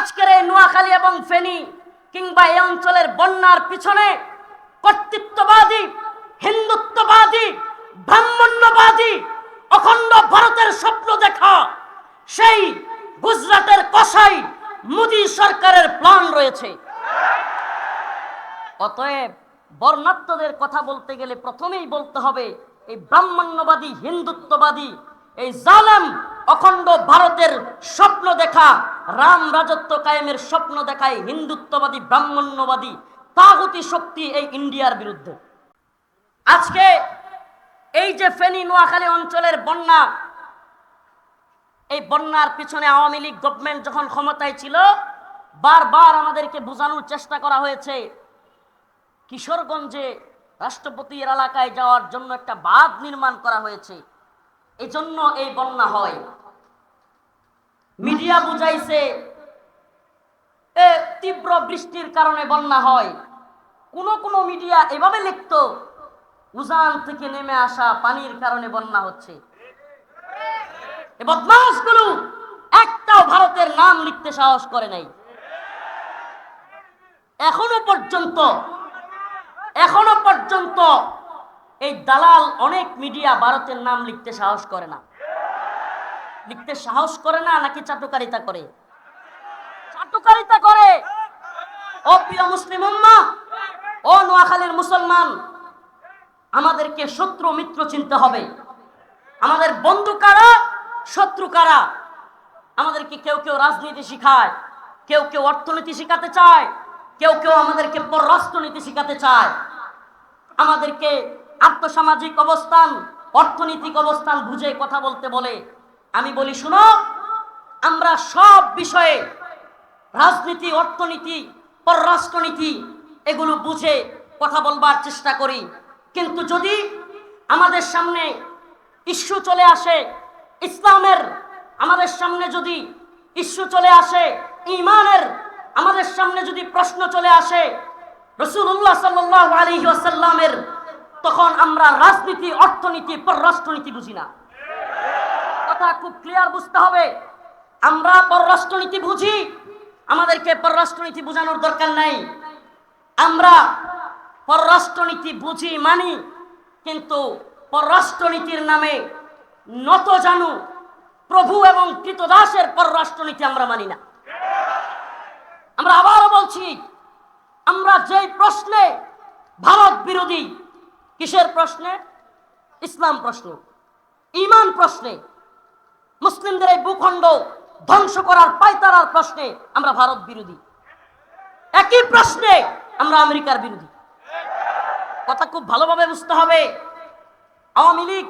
আজকের এই নোয়াখালী এবং ফেনী কিংবা এই অঞ্চলের বন্যার পিছনে কর্তৃত্ববাদী, হিন্দুত্ববাদী, ব্রাহ্মণ্যবাদী, অখণ্ড ভারতের স্বপ্ন দেখা, সেই গুজরাটের কসাই মোদী সরকারের প্ল্যান রয়েছে। অতএব বর্ণাত্মদের কথা বলতে গেলে প্রথমেই বলতে হবে, এই ব্রাহ্মণ্যবাদী, হিন্দুত্ববাদী, এই জালেম অখণ্ড ভারতের স্বপ্ন দেখা রাম রাজত্ব কায়েমের স্বপ্ন দেখায় হিন্দুত্ববাদী, ব্রাহ্মণ্যবাদী, তাগতি শক্তি এই ইন্ডিয়ার বিরুদ্ধে। আজকে এই যে ফেনী নোয়াখালী অঞ্চলের বন্যা, এই বন্যার পিছনে আওয়ামী লীগ গভর্নমেন্ট যখন ক্ষমতায় ছিল, বারবার আমাদেরকে বোঝানোর চেষ্টা করা হয়েছে, কিশোরগঞ্জে রাষ্ট্রপতির এলাকায় যাওয়ার জন্য একটা বাঁধ নির্মাণ করা হয়েছে। এজন্য এই বন্যা হয়। মিডিয়া বুঝাইছে, এ তীব্র বৃষ্টির কারণে বন্যা হয়। কোন কোন মিডিয়া এভাবে লিখত, উজান থেকে নেমে আসা পানির কারণে বন্যা হচ্ছে। একটাও ভারতের নাম লিখতে সাহস করে নাই। এখনও পর্যন্ত এখনও পর্যন্ত এই দালাল অনেক মিডিয়া ভারতের নাম লিখতে সাহস করে না। লিখতে সাহস করে না, নাকি চাটুকারিতা করে? চাটুকারিতা করে। ও প্রিয় মুসলিম ও নোয়াখালীর মুসলমান, আমাদেরকে শত্রু মিত্র চিনতে হবে। আমাদের বন্ধু কারা? শত্রু কারা? আমাদেরকে কেউ কেউ রাজনীতি শিখায়, কেউ কেউ অর্থনীতি শিখাতে চায়, কেউ কেউ আমাদেরকে পররাষ্ট্রনীতি শিখাতে চায়। আমাদেরকে আর্থসামাজিক অবস্থান, অর্থনৈতিক অবস্থান বুঝে কথা বলতে বলে। আমি বলি, শুনো, আমরা সব বিষয়ে রাজনীতি, অর্থনীতি, পররাষ্ট্রনীতি, এগুলো বুঝে কথা বলবার চেষ্টা করি। কিন্তু যদি আমাদের সামনে ইস্যু চলে আসে, ইসলামের আমাদের সামনে যদি ইস্যু চলে আসে, ইমানের আমাদের সামনে যদি প্রশ্ন চলে আসে রসুল্লাহ সাল্লাহ আলী আসাল্লামের তখন আমরা রাজনীতি, অর্থনীতি, পররাষ্ট্রনীতি বুঝি না। কথা খুব ক্লিয়ার বুঝতে হবে। আমরা পররাষ্ট্রনীতি বুঝি, আমাদেরকে পররাষ্ট্রনীতি বোঝানোর দরকার নাই। আমরা পররাষ্ট্রনীতি বুঝি মানি, কিন্তু পররাষ্ট্রনীতির নামে নত জানু, প্রভু এবং কৃতদাসের পররাষ্ট্রনীতি আমরা মানি না। আমরা আবারও বলছি, আমরা যেই প্রশ্নে ভারত বিরোধী, কিসের প্রশ্নে? ইসলাম প্রশ্ন, ইমান প্রশ্নে। মুসলিমদের এই ভূখণ্ড ধ্বংস করার পায়তারার প্রশ্নে আমরা ভারত বিরোধী। একই প্রশ্নে আমরা আমেরিকার বিরোধী। কথা খুব ভালোভাবে বুঝতে হবে। আওয়ামী লীগ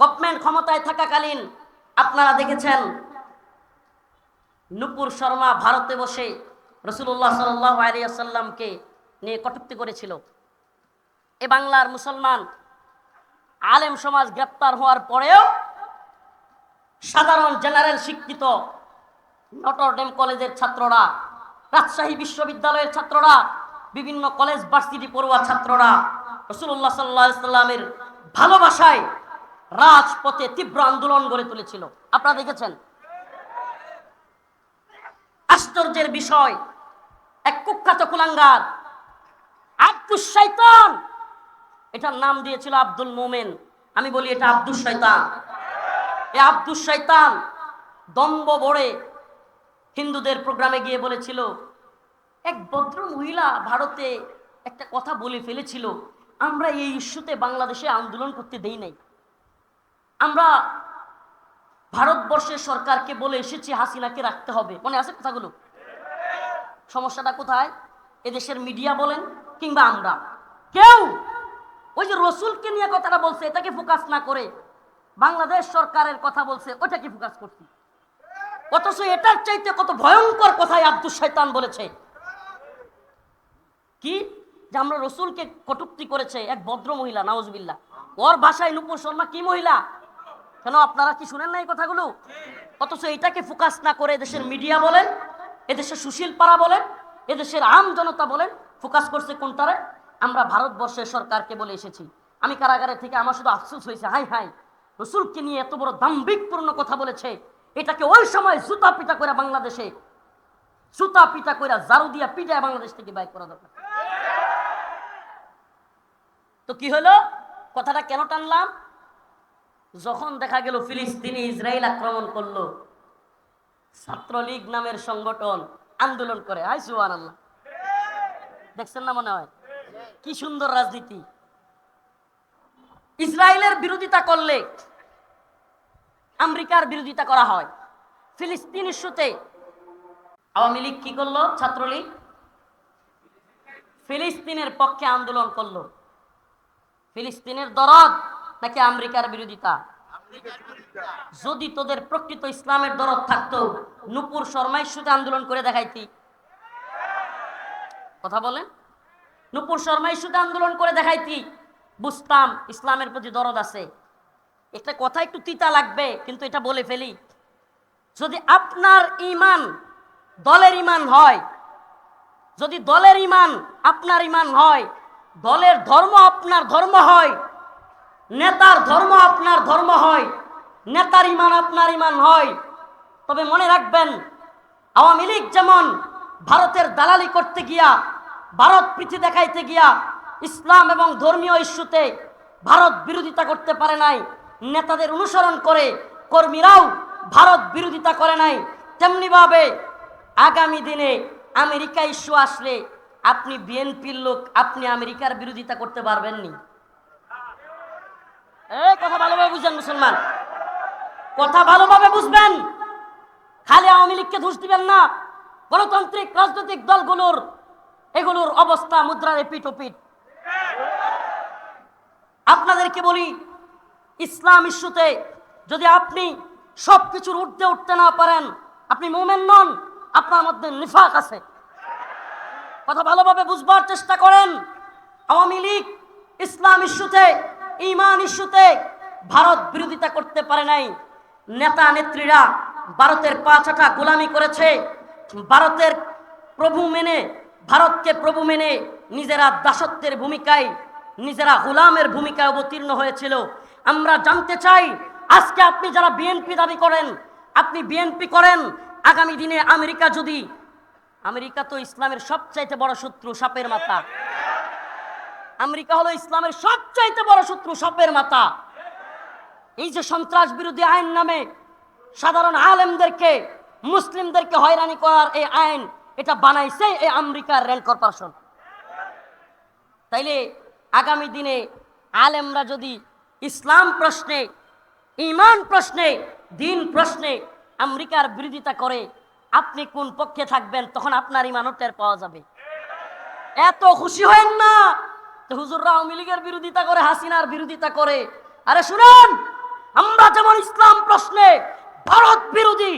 গভর্নমেন্ট ক্ষমতায় থাকাকালীন আপনারা দেখেছেন নুপুর শর্মা ভারতে বসে রসুল্লাহ সাল্লাহ নিয়ে কটুক্তি করেছিল। এ বাংলার মুসলমান আলেম সমাজ গ্রেপ্তার হওয়ার পরেও সাধারণ জেনারেল শিক্ষিত নটরডেম কলেজের ছাত্ররা, রাজশাহী বিশ্ববিদ্যালয়ের ছাত্ররা, বিভিন্ন কলেজ, ভার্সিটি পড়ুয়া ছাত্ররা রসুল্লাহ সাল্লাহ সাল্লামের ভালোবাসায় রাজপথে তীব্র আন্দোলন গড়ে তুলেছিল। আপনারা দেখেছেন? আশ্চর্যের বিষয়, এক কুখ্যাত কুলাঙ্গার আব্দুল শৈতান এটার নাম দিয়েছিল আব্দুল মোমেন। আমি বলি এটা আব্দুল শৈতান এ আব্দুল শৈতান দম্ব বড়ে হিন্দুদের প্রোগ্রামে গিয়ে বলেছিল, এক ভদ্র মহিলা ভারতে একটা কথা বলে ফেলেছিল, আমরা এই ইস্যুতে বাংলাদেশে আন্দোলন করতে দেই নাই। আমরা ভারতবর্ষের সরকারকে বলে এসেছি হাসিনাকে রাখতে হবে। মনে আছে কথাগুলো? সমস্যাটা কোথায়? এদেশের মিডিয়া বলেন কিংবা আমরা। কেউ? ওই যে রসুলকে নিয়ে কথাটা বলছে, এটাকে ফোকাস না করে বাংলাদেশ সরকারের কথা বলছে ওটাকে ফোকাস করছি? অথচ এটার চাইতে কত ভয়ঙ্কর কথাই আব্দুল শৈতান বলেছে। কি? যে আমরা রসুলকে কটুক্তি করেছে এক ভদ্র মহিলা নওয়াজবিল্লা ওর ভাষায় নুপুর শর্মা কি মহিলা? কেন আপনারা কি শুনেন না এই কথাগুলো? অথচ এটাকে ফোকাস না করে এদেশের মিডিয়া বলেন, এদেশের সুশীল পাড়া বলেন, এদেশের আম জনতা বলেন ফোকাস করছে কোনটারে? আমরা ভারতবর্ষের সরকারকে বলে এসেছি। আমি কারাগারে থেকে আমার শুধু আফসোস হয়েছে, হাই হাই। রসুলকে নিয়ে এত বড় দাম্ভিকপূর্ণ কথা বলেছে, এটাকে ওই সময় জুতা পিটা করে বাংলাদেশে সুতা পিটা কইরা জারু দিয়া পিটায় বাংলাদেশ থেকে বাইক করা দরকার। তো কি হলো? কথাটা কেন টানলাম? যখন দেখা গেল ফিলিস্তিনি ইসরায়েল আক্রমণ করল, ছাত্রলীগ নামের সংগঠন আন্দোলন করে। হাই সুহান আল্লাহ দেখছেন না মনে হয়? কি সুন্দর রাজনীতি। ইসরায়েলের বিরোধিতা করলে আমেরিকার বিরোধিতা করা হয়। ফিলিস্তিন ইস্যুতে আওয়ামী লীগ কি করল, ছাত্রলীগ? ফিলিস্তিনের পক্ষে আন্দোলন করল। ফিলিস্তিনের দরদ নাকি আমেরিকার বিরোধিতা? যদি তোদের প্রকৃত ইসলামের দরদ থাকতো, নুপুর শর্মা ইস্যুতে আন্দোলন করে দেখাইতি। কথা বলেন? নুপুর শর্মা ইস্যুতে আন্দোলন করে দেখাইতি। বুঝতাম, ইসলামের প্রতি দরদ আছে। একটা কথা একটু তিতা লাগবে, কিন্তু এটা বলে ফেলি। যদি আপনার ইমান দলের ইমান হয়, যদি দলের ইমান আপনার ইমান হয়, দলের ধর্ম আপনার ধর্ম হয়, নেতার ধর্ম আপনার ধর্ম হয়, নেতার ইমান আপনার ইমান হয়, তবে মনে রাখবেন, আওয়ামী লীগ যেমন ভারতের দালালি করতে গিয়া, ভারত প্রীতি দেখাইতে গিয়া ইসলাম এবং ধর্মীয় ইস্যুতে ভারত বিরোধিতা করতে পারে নাই, নেতাদের অনুসরণ করে কর্মীরাও ভারত বিরোধিতা করে নাই, তেমনিভাবে আগামী দিনে আমেরিকা ইস্যু আসলে আপনি বিএনপির লোক, আপনি আমেরিকার বিরোধিতা করতে পারবেননি। এই কথা ভালোভাবে বুঝেন মুসলমান। কথা ভালোভাবে বুঝবেন। খালি আওয়ামী লীগকে দোষ দিবেন না। গণতান্ত্রিক, রাজনৈতিক দলগুলোর, এগুলোর অবস্থা মুদ্রার পিঠ আপনাদেরকে বলি, ইসলাম ইস্যুতে যদি আপনি সব কিছুর উঠতে উঠতে না পারেন, আপনি মোমেন নন, আপনার মধ্যে নিফাক আছে। কথা ভালোভাবে বুঝবার চেষ্টা করেন, আওয়ামী লীগ ইসলাম ইস্যুতে, ইমান ইস্যুতে ভারত বিরোধিতা করতে পারে নাই। নেতা নেত্রীরা ভারতের পাঁচাটা গোলামি করেছে, ভারতের প্রভু মেনে, ভারতকে প্রভু মেনে নিজেরা দাসত্বের ভূমিকায় নিজেরা গোলামের ভূমিকায় অবতীর্ণ হয়েছিল। আমরা জানতে চাই, আজকে আপনি যারা বিএনপি দাবি করেন, আপনি বিএনপি করেন, আগামী দিনে আমেরিকা যদি, আমেরিকা তো ইসলামের সবচাইতে বড় শত্রু, সাপের মাথা। আমেরিকা হলো ইসলামের সবচাইতে বড় শত্রু, সাপের মাথা। এই যে সন্ত্রাস বিরোধী আইন নামে সাধারণ আলেমদেরকে, মুসলিমদেরকে হয়রানি করার এই আইন, এটা বানাইছে এই আমেরিকার রেল কর্পোরেশন। তাইলে আগামী দিনে আলেমরা যদি ইসলাম প্রশ্নে ইমান প্রশ্নে, দিন প্রশ্নে আমেরিকার বিরোধিতা করে, আপনি কোন পক্ষে থাকবেন তখন আপনার ইমানও টের পাওয়া যাবে। এত খুশি হয়েন না হুজুররা আওয়ামী লীগের বিরোধিতা করে, হাসিনার বিরোধিতা করে। আরে শুনুন, আমরা যেমন ইসলাম প্রশ্নে, ভারত বিরোধী,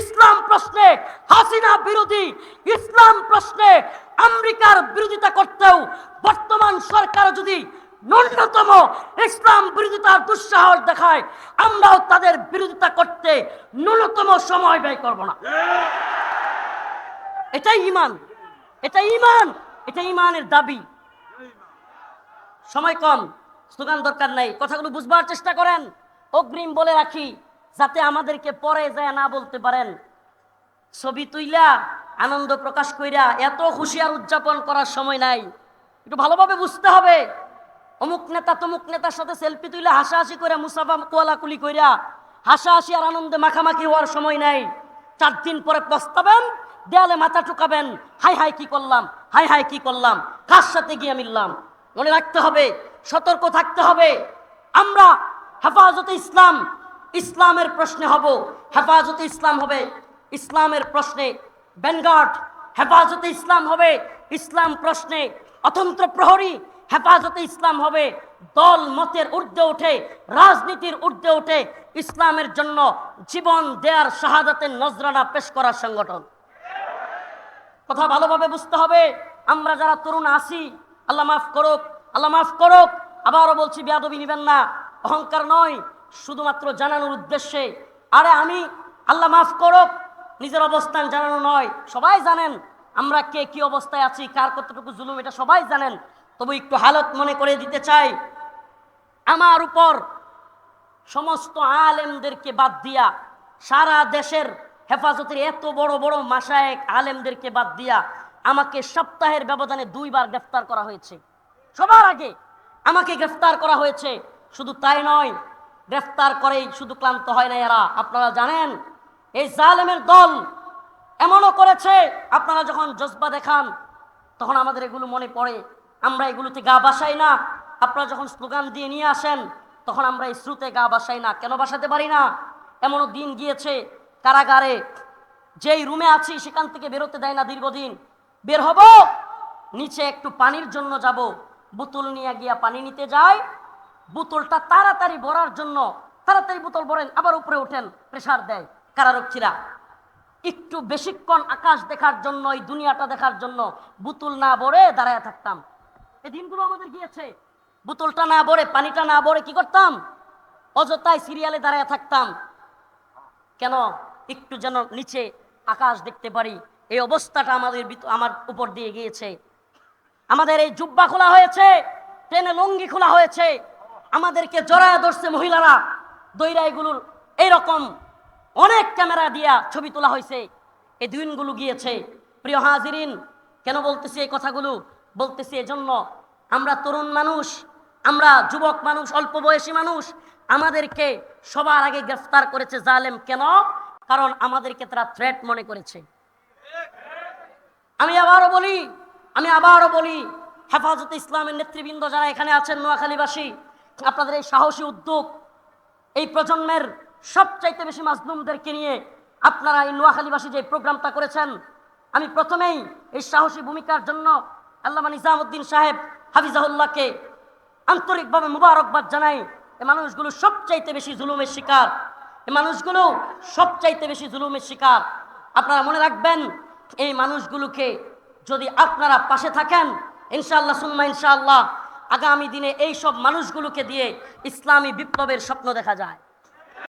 ইসলাম প্রশ্নে, হাসিনা বিরোধী, ইসলাম প্রশ্নে আমেরিকার বিরোধিতা করতেও বর্তমান সরকার যদি ন্যূনতম ইসলাম বিরোধিতার দুঃসাহস দেখায়, আমরাও তাদের বিরোধিতা করতে ন্যূনতম সময় ব্যয় করব না। এটাই ইমান। এটা ইমান। এটা ইমানের দাবি। সময় কম, স্লোগান দরকার নাই। কথাগুলো বুঝবার চেষ্টা করেন। অগ্রিম বলে রাখি, যাতে আমাদেরকে পরে যায় না বলতে পারেন। ছবি তুইলা আনন্দ প্রকাশ কইরা এত খুশি আর উদযাপন করার সময় নাই। একটু ভালোভাবে বুঝতে হবে। অমুক নেতা তমুক নেতার সাথে সেলফি তুইলে হাসাহাসি করে মুসাফা কোয়ালাকুলি কইরা হাসাহাসি আর আনন্দে মাখামাখি হওয়ার সময় নাই। চার দিন পরে পস্তাবেন, দেয়ালে মাথা ঠুকাবেন, হাই হাই কি করলাম, হাই হাই কি করলাম, কার সাথে গিয়ে মিললাম? মনে রাখতে হবে, সতর্ক থাকতে হবে। আমরা হেফাজতে ইসলাম, ইসলামের প্রশ্নে হব। হেফাজতে ইসলাম হবে, ইসলামের প্রশ্নে ব্যানগার্ড হেফাজতে ইসলাম হবে, ইসলাম প্রশ্নে অতন্ত্র প্রহরী, হেফাজতে ইসলাম হবে, দল মতের ঊর্ধ্বে ওঠে রাজনীতির ঊর্ধ্বে ওঠে ইসলামের জন্য জীবন দেয়ার শাহাদাতের নজরানা পেশ করার সংগঠন। কথা ভালোভাবে বুঝতে হবে, আমরা যারা তরুণ আছি, আল্লাহ মাফ করুক, আল্লাহ মাফ করুক, আবারও বলছি বেয়াদবি নিবেন না, অহংকার নয়, শুধুমাত্র জানানোর উদ্দেশ্যে, আরে আমি, আল্লাহ মাফ করুক নিজের অবস্থান জানানো নয়। সবাই জানেন আমরা কে কি অবস্থায় আছি, কার কতটুকু জুলুম, এটা সবাই জানেন। তবু একটু হালত মনে করে দিতে চাই, আমার উপর সমস্ত আলেমদেরকে বাদ দিয়া সারা দেশের হেফাজতের এত বড় বড় মাসায়েক আলেমদেরকে বাদ দিয়া আমাকে সপ্তাহের ব্যবধানে দুইবার গ্রেফতার করা হয়েছে। সবার আগে আমাকে গ্রেফতার করা হয়েছে। শুধু তাই নয়, গ্রেফতার করেই শুধু ক্লান্ত হয় না এরা। আপনারা জানেন এই জালেমের দল এমনও করেছে, আপনারা যখন জজবা দেখান, তখন আমাদের এগুলো মনে পড়ে। আমরা এগুলোতে গা বাসাই না। আপনারা যখন স্লোগান দিয়ে নিয়ে আসেন, তখন আমরা এই শ্রুতে গা বাসাই না। কেন বাসাতে পারি না? এমনও দিন গিয়েছে কারাগারে। যেই রুমে আছি, সেখান থেকে বেরোতে দেয় না দীর্ঘদিন। বের হব, নিচে একটু পানির জন্য যাব। বোতল নিয়ে গিয়া পানি নিতে যায় বোতলটা তাড়াতাড়ি ভরার জন্য, তাড়াতাড়ি বোতল ভরেন, আবার উপরে ওঠেন, প্রেসার দেয়। কারারক্ষীরা। একটু বেশিক্ষণ আকাশ দেখার জন্য, এই দুনিয়াটা দেখার জন্য বোতল না ভরে দাঁড়ায় থাকতাম। এই দিনগুলো আমাদের গিয়েছে। বোতলটা না ভরে, পানিটা না ভরে কি করতাম? অযথায় সিরিয়ালে দাঁড়ায় থাকতাম। কেন? একটু যেন নিচে আকাশ দেখতে পারি। এই অবস্থাটা আমাদের আমার উপর দিয়ে গিয়েছে। আমাদের এই জুব্বা খোলা হয়েছে ট্রেনে লঙ্গি খোলা হয়েছে। আমাদেরকে জড়ায় ধরছে মহিলারা। দইরা এগুলোর এইরকম অনেক ক্যামেরা দিয়া ছবি তোলা হয়েছে। এই দিনগুলো গিয়েছে। প্রিয় হাজিরিন, কেন বলতেছি এই কথাগুলো? বলতেছি এজন্য, আমরা তরুণ মানুষ, আমরা যুবক মানুষ, অল্প বয়সী মানুষ, আমাদেরকে সবার আগে গ্রেফতার করেছে জালেম কেন? কারণ আমাদেরকে তারা থ্রেট মনে করেছে। আমি আবারও বলি, আমি আবারও বলি, হেফাজত ইসলামের নেতৃবৃন্দ যারা এখানে আছেন নোয়াখালীবাসী, আপনাদের এই সাহসী উদ্যোগ, এই প্রজন্মের সবচাইতে বেশি মাজলুমদেরকে নিয়ে আপনারা এই নোয়াখালীবাসী যে প্রোগ্রামটা করেছেন, আমি প্রথমেই এই সাহসী ভূমিকার জন্য আল্লামা নিজামুদ্দিন সাহেব হাফিজাহুল্লাহকে আন্তরিকভাবে মুবারকবাদ জানাই, এ মানুষগুলো সবচাইতে বেশি জুলুমের শিকার এই মানুষগুলো সবচাইতে বেশি জুলুমের শিকার। আপনারা মনে রাখবেন, এই মানুষগুলোকে যদি আপনারা পাশে থাকেন, ইনশাআল্লাহ সুম্মা ইনশাআল্লাহ, আগামী দিনে এই সব মানুষগুলোকে দিয়ে ইসলামী বিপ্লবের স্বপ্ন দেখা যায়।